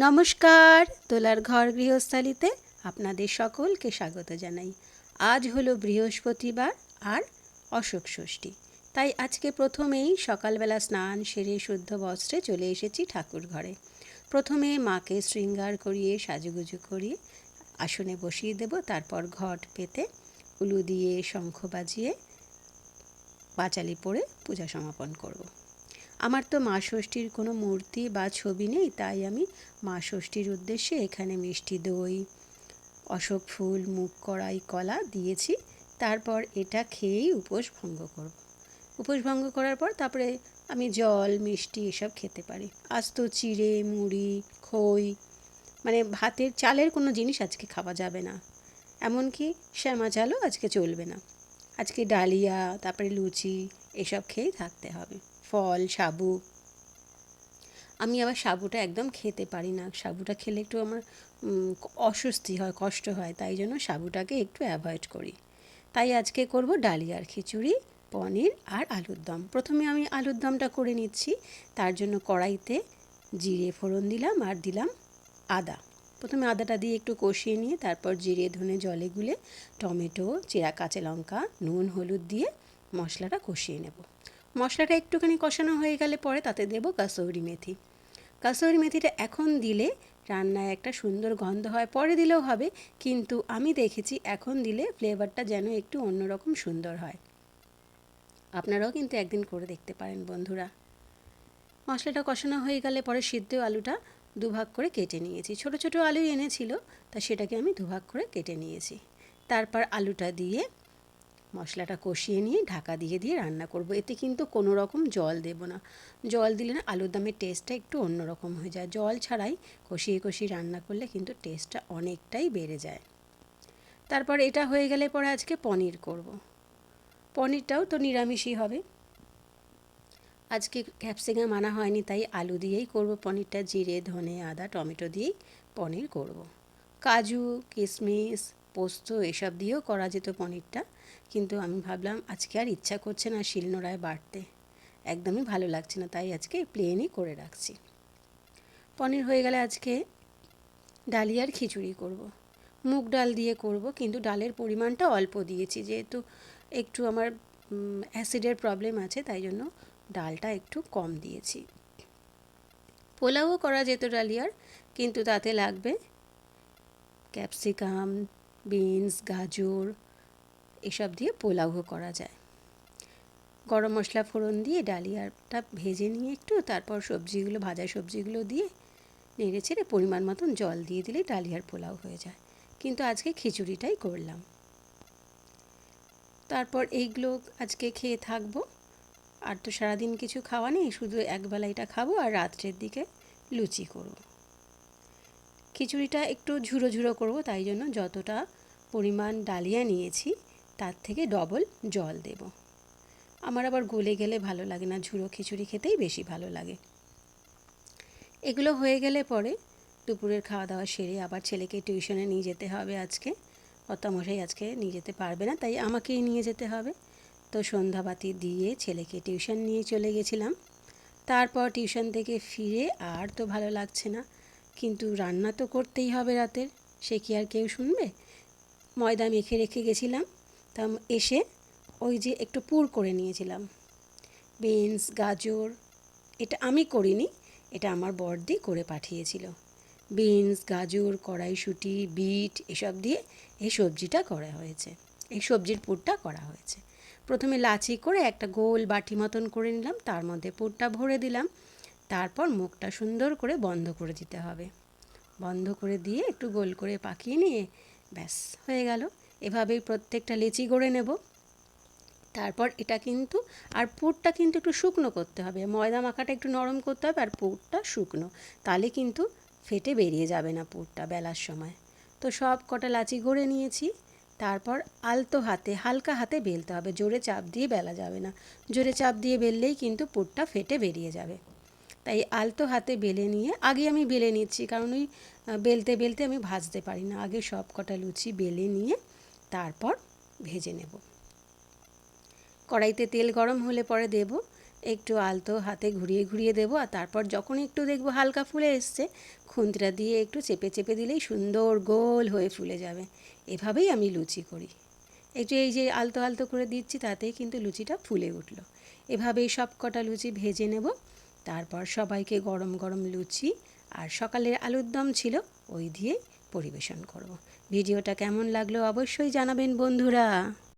নমস্কার, তোলার ঘর গৃহস্থালিতে আপনাদের সকলকে স্বাগত জানাই। আজ হলো বৃহস্পতিবার আর অশোক ষষ্ঠী। তাই আজকে প্রথমেই সকালবেলা স্নান সেরে শুদ্ধ বস্ত্রে চলে এসেছি ঠাকুর ঘরে। প্রথমে মাকে শৃঙ্গার করিয়ে, সাজুগুজু করিয়ে আসনে বসিয়ে দেব, তারপর ঘট পেতে উলু দিয়ে শঙ্খ বাজিয়ে পাঁচালি পরে পূজা সমাপন করব। আমার তো মা ষষ্ঠীর কোনো মূর্তি বা ছবি নেই, তাই আমি মা ষষ্ঠীর উদ্দেশ্যে এখানে মিষ্টি দই, অশোক ফুল মুখ কড়াই, কলা দিয়েছি। তারপর এটা খেয়েই উপোস ভঙ্গ করব। উপোস ভঙ্গ করার পর তারপরে আমি জল, মিষ্টি এসব খেতে পারি। আস্ত চিড়ে, মুড়ি, খই মানে ভাতের, চালের কোনো জিনিস আজকে খাওয়া যাবে না। এমনকি শ্যামা চালও আজকে চলবে না। আজকে ডালিয়া, তারপরে লুচি, এসব খেয়েই থাকতে হবে। ফল, সাবু। আমি আবার সাবুটা একদম খেতে পারি না। সাবুটা খেলে একটু আমার অস্বস্তি হয়, কষ্ট হয়। তাই জন্য সাবুটাকে একটু অ্যাভয়েড করি। তাই আজকে করব ডালিয়ার খিচুড়ি, পনির আর আলুর দম। প্রথমে আমি আলুর দমটা করে নিচ্ছি। তার জন্য কড়াইতে জিরে ফোড়ন দিলাম আর দিলাম আদা। প্রথমে আদাটা দিয়ে একটু কষিয়ে নিয়ে তারপর জিরে, ধনে, জলে গুলে টমেটো, চেরা, কাঁচা লঙ্কা, নুন, হলুদ দিয়ে মশলাটা কষিয়ে নেব। মশলাটা একটুখানি কষানো হয়ে গেলে পরে তাতে দেব কাসৌরি মেথি। কাসৌরি মেথিটা এখন দিলে রান্নায় একটা সুন্দর গন্ধ হয়, পরে দিলেও হবে, কিন্তু আমি দেখেছি এখন দিলে ফ্লেভারটা যেন একটু অন্যরকম সুন্দর হয়। আপনারাও কিন্তু একদিন করে দেখতে পারেন বন্ধুরা। মশলাটা কষানো হয়ে গেলে পরে সিদ্ধ আলুটা দুভাগ করে কেটে নিয়েছি। ছোট ছোট আলু এনেছিল, তা সেটাকে আমি দুভাগ করে কেটে নিয়েছি। তারপর আলুটা দিয়ে মশলাটা কষিয়ে নিয়ে ঢাকা দিয়ে দিয়ে রান্না করব। এতে কিন্তু কোনো রকম জল দেব না। জল দিলে না আলুর দমের টেস্টটা একটু অন্যরকম হয়ে যায়। জল ছাড়াই কষিয়ে কষিয়ে রান্না করলে কিন্তু টেস্টটা অনেকটাই বেড়ে যায়। তারপর এটা হয়ে গেলে পরে আজকে পনির করব। পনিরটাও তো নিরামিষই হবে। আজকে ক্যাপসিকাম আনা হয়নি, তাই আলু দিয়েই করব পনিরটা। জিরে, ধনে, আদা, টমেটো দিয়েই পনির করব। কাজু কিশমিশ পোস্ত এসব দিয়েও করা যেত পনিরটা। কিন্তু আমি ভাবলাম, আজকে আর ইচ্ছা করছে না শিলনোড়ায় বাড়তে। একদমই ভালো লাগছে না, তাই আজকে প্লেনই করে রাখছি। পনির হয়ে গেলে আজকে ডালিয়ার খিচুড়ি করব। মুগ ডাল দিয়ে করব, কিন্তু ডালের পরিমাণটা অল্প দিয়েছি। যেহেতু একটু আমার অ্যাসিডের প্রবলেম আছে, তাই জন্য ডালটা একটু কম দিয়েছি। পোলাও করা যেত ডালিয়ার কিন্তু তাতে লাগবে ক্যাপসিকাম বিনস, গাজর এসব দিয়ে পোলাও করা যায়। গরম মশলা ফোড়ন দিয়ে ডালিয়াটা ভেজে নিয়ে একটু তারপর সবজিগুলো, ভাজা সবজিগুলো দিয়ে নেড়ে ছেড়ে পরিমাণ মতন জল দিয়ে দিলেই ডালিয়ার পোলাও হয়ে যায়। কিন্তু আজকে খিচুড়িটাই করলাম। তারপর এইগুলো আজকে খেয়ে থাকব। আর তো সারাদিন কিছু খাওয়া নেই, শুধু একবেলা এটা খাব আর রাত্রের দিকে লুচি করব। খিচুড়িটা একটু ঝুড়ো ঝুড়ো করব, তাই জন্য যতটা পরিমাণ ডালিয়া নিয়েছি, তার থেকে ডবল জল দেব। আমার আবার গলে গেলে ভালো লাগে না, ঝুড়ো খিচুড়ি খেতেই বেশি ভালো লাগে। এগুলো হয়ে গেলে পরে দুপুরের খাওয়া দাওয়া সেরে আবার ছেলেকে টিউশনে নিয়ে যেতে হবে আজকে। মশাই আজকে নিয়ে যেতে পারবে না, তাই আমাকেই নিয়ে যেতে হবে। তো সন্ধ্যাবাতি দিয়ে ছেলেকে টিউশন নিয়ে চলে গেছিলাম। তারপর টিউশন থেকে ফিরে আর তো ভালো লাগছে না। কিন্তু রান্না তো করতেই হবে রাতের, সে কি আর কেউ শুনবে? ময়দা মেখে রেখে গেছিলাম। তা এসে ওই যে একটু পুর করে নিয়েছিলাম। বিনস, গাজর, এটা আমি করিনি, এটা আমার বর্দি করে পাঠিয়েছিল। বিনস, গাজর, কড়াইশুঁটি, বিট, এসব দিয়ে এই সবজিটা করা হয়েছে। এই সবজির পুরটা করা হয়েছে। প্রথমে লাচি করে একটা গোল বাটি মতন করে নিলাম, তার মধ্যে পুরটা ভরে দিলাম। তারপর মুখটা সুন্দর করে বন্ধ করে দিতে হবে। বন্ধ করে দিয়ে একটু গোল করে পাকিয়ে নিয়ে ব্যাস, হয়ে গেল। এভাবেই প্রত্যেকটা লেচি গড়ে নেব। তারপর এটা কিন্তু, আর পুরটা কিন্তু একটু শুকনো করতে হবে। ময়দা মাখাটা একটু নরম করতে হবে আর পুরটা শুকনো। তাহলে কিন্তু ফেটে বেরিয়ে যাবে না পুরটা বেলার সময়। তো সব কটা লাচি গড়ে নিয়েছি। তারপর আলতো হাতে, হালকা হাতে বেলতে হবে। জোরে চাপ দিয়ে বেলা যাবে না। জোরে চাপ দিয়ে বেললেই কিন্তু পুরটা ফেটে বেরিয়ে যাবে। তাই আলতো হাতে বেলে নিয়ে, আগে আমি বেলে নিচ্ছি, কারণ ওই বেলতে বেলতে আমি ভাজতে পারি না। আগে সব কটা লুচি বেলে নিয়ে তারপর ভেজে নেব। কড়াইতে তেল গরম হলে পরে দেব, একটু আলতো হাতে ঘুরিয়ে ঘুরিয়ে দেবো, আর তারপর যখন একটু দেখব হালকা ফুলে এসছে, খুন্তিটা দিয়ে একটু চেপে চেপে দিলেই সুন্দর গোল হয়ে ফুলে যাবে। এভাবেই আমি লুচি করি। একটু এই যে আলতো আলতো করে দিচ্ছি, তাতেই কিন্তু লুচিটা ফুলে উঠল। এভাবেই সব কটা লুচি ভেজে নেব। তারপর সবাইকে গরম গরম লুচি আর সকালের আলুর দম ছিল, ওই দিয়ে পরিবেশন করব। ভিডিওটা কেমন লাগল অবশ্যই জানাবেন বন্ধুরা।